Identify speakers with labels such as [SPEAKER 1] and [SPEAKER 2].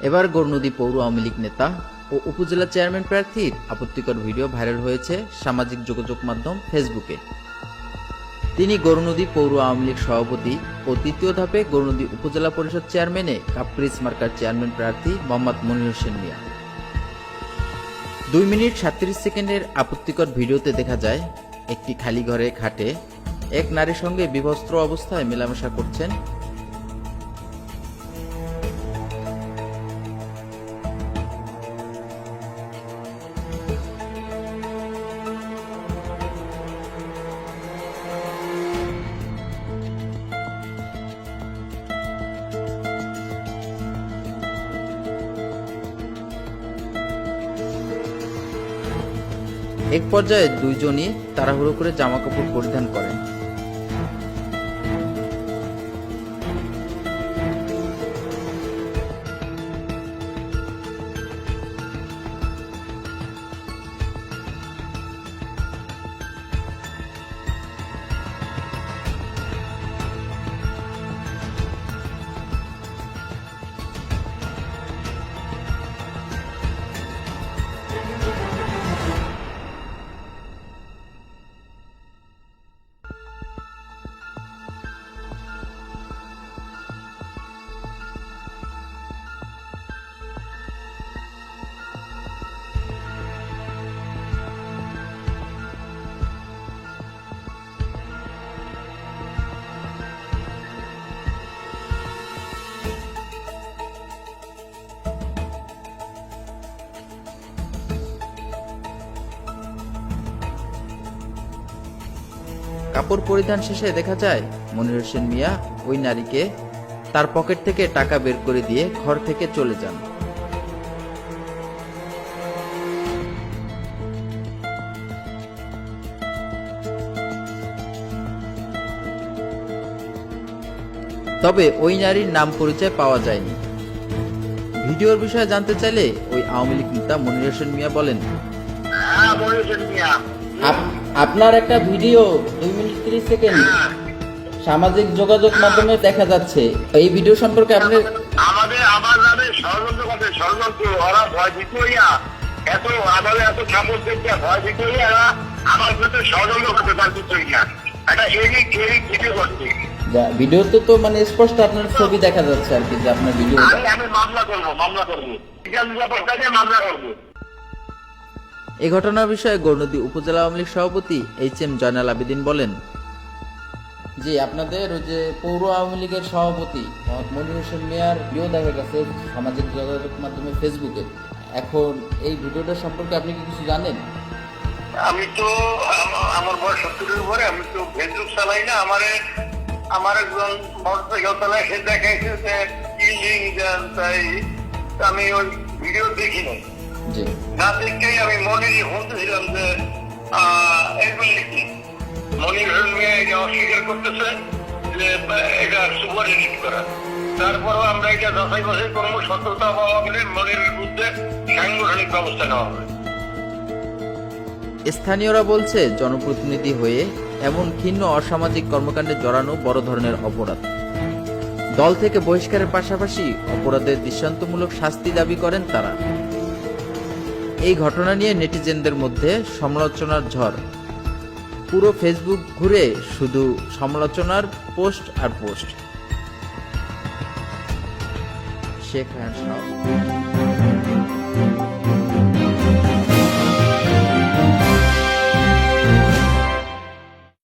[SPEAKER 1] এবার গৌরনদী পৌর আওয়ামী লীগ নেতা ও উপজেলা চেয়ারম্যান প্রার্থীর আপত্তিকর ভিডিও ভাইরাল হয়েছে সামাজিক যোগাযোগ মাধ্যম ফেসবুকে। তিনি গৌরনদী পৌর আওয়ামী লীগ সভাপতি ও তৃতীয় ধাপে গৌরনদী উপজেলা পরিষদ চেয়ারম্যানে কাপ্রিস মার্কার চেয়ারম্যান প্রার্থী মোহাম্মদ মনির হোসেন মিয়া। দুই মিনিট সাতত্রিশ সেকেন্ডের আপত্তিকর ভিডিওতে দেখা যায়, একটি খালি ঘরে খাটে এক নারীর সঙ্গে বিভস্ত্র অবস্থায় মেলামেশা করছেন এক পর্যায়ে দুইজনই তাড়াহুড়ো করে জামা কাপড় পরিধান করেন। কাপড় পরিধান শেষে দেখা যায়, মনির হোসেন মিয়া ওই নারীকে তার পকেট থেকে টাকা বের করে দিয়ে ঘর থেকে চলে যান। তবে ওই নারীর নাম পরিচয় পাওয়া যায়নি। ভিডিওর বিষয়ে জানতে চাইলে ওই আওয়ামী লীগ নেতা মনির হোসেন মিয়া বলেন।
[SPEAKER 2] হ্যাঁ বলেছেন মিয়া।
[SPEAKER 1] আপ- আপনার একটা ভিডিও দুই মিনিট তিরিশ সেকেন্ড সামাজিক যোগাযোগ মাধ্যমে দেখা যাচ্ছে। এই ভিডিও সম্পর্কে আপনি
[SPEAKER 2] আমাদের আমার নামে ষড়যন্ত্র ষড়যন্ত্র। ওরা ভয় এত আমাদের এত সাপোর্ট ভয় এরা আমার সাথে ষড়যন্ত্র করতে তার এরিক এরিক ভিডিও করছে।
[SPEAKER 1] ভিডিওতে তো মানে স্পষ্ট আপনার ছবি দেখা যাচ্ছে আর কি যে আপনার ভিডিও
[SPEAKER 2] আমি মামলা করব মামলা করব। মামলা করব।
[SPEAKER 1] এই ঘটনার বিষয়ে গৌরনদী উপজেলা আওয়ামী লীগ সভাপতি এইচ এম জয়নাল আবেদিন বলেন। জি আপনাদের ওই যে পৌর আওয়ামী লীগের সভাপতি মনির হোসেন মিয়ার ভিডিও দেখা গেছে সামাজিক যোগাযোগ মাধ্যমে ফেসবুকে। এখন এই ভিডিওটা সম্পর্কে আপনি কি কিছু জানেন?
[SPEAKER 2] আমি তো আমার বয়স সত্তরের উপরে আমি তো ফেসবুক চালাই না আমারে আমার একজন মোটরসাইকেল চালায় সে দেখাইছে যে কি লিঙ্ক তাই আমি ওই ভিডিও দেখি নাই।
[SPEAKER 1] জি
[SPEAKER 2] না আমি শুনতেছিলাম যে এগুলি কি মনির এটা অস্বীকার করতেছে যে এটা সুপার এডিট করা। তারপরও আমরা এটা যাচাই বাছাই করব গেলে মনিরের বিরুদ্ধে সাংগঠনিক ব্যবস্থা নেওয়া হবে।
[SPEAKER 1] স্থানীয়রা বলছে জনপ্রতিনিধি হয়ে এমন ক্ষীণ অসামাজিক কর্মকাণ্ডে জড়ানো বড় ধরনের অপরাধ। দল থেকে বহিষ্কারের পাশাপাশি অপরাধের দৃষ্টান্তমূলক শাস্তি দাবি করেন তারা। এই ঘটনা নিয়ে নেটিজেনদের মধ্যে সমালোচনার ঝড়। পুরো ফেসবুক ঘুরে শুধু সমালোচনার পোস্ট আর পোস্ট। শেখ